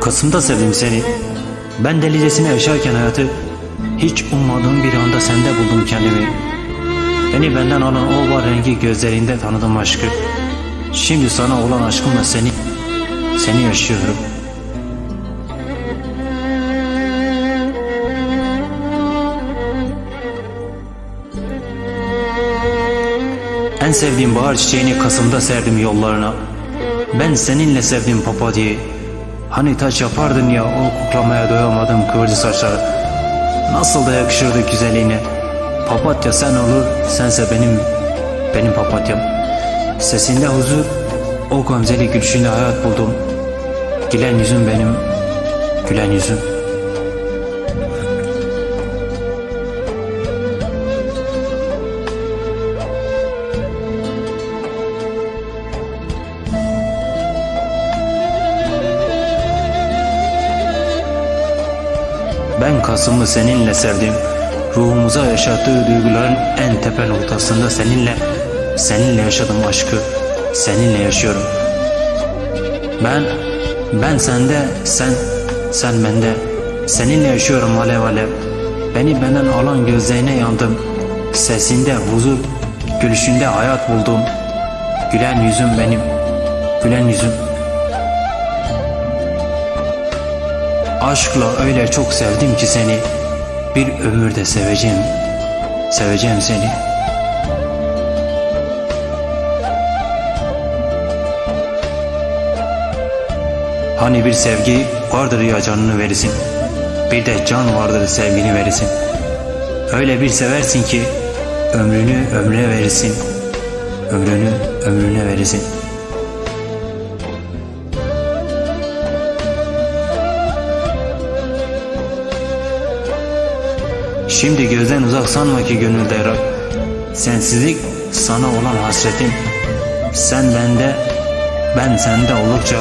Kasım'da sevdim seni. Ben delicesine yaşarken hayatı hiç ummadığım bir anda sende buldum kendimi. Beni benden alan o var rengi gözlerinde tanıdım aşkı. Şimdi sana olan aşkımla seni, seni yaşıyorum. En sevdiğim bahar çiçeğini Kasım'da serdim yollarına. Ben seninle sevdim papatyayı. Hani taç yapardın ya o kuklamaya doyamadım kıvırcık saçları. Nasıl da yakışırdı güzelliğine. Papatya sen olur, sense benim, benim papatyam. Sesinde huzur, o gamzeli gülüşünde hayat buldum. Gülen yüzüm benim, gülen yüzüm. Ben Kasım'ı seninle sevdim. Ruhumuza yaşattığı duyguların en tepe noktasında seninle, seninle yaşadım aşkı. Seninle yaşıyorum. Ben, ben sende, sen, sen bende. Seninle yaşıyorum alev alev. Beni benden alan gözlerine yandım. Sesinde huzur, gülüşünde hayat buldum. Gülen yüzüm benim, gülen yüzüm. Aşkla öyle çok sevdim ki seni. Bir ömürde seveceğim. Seveceğim seni. Hani bir sevgi vardır ya canını verirsin. Bir de can vardır sevgini verirsin. Öyle bir seversin ki Ömrünü ömrüne verirsin. Ömrünü ömrüne verirsin Şimdi gözden uzak sanma ki gönülde yarar. Sensizlik sana olan hasretim. Sen bende, ben sende oldukça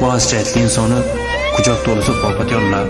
bu hasretliğin sonu kucak dolusu papatyolla.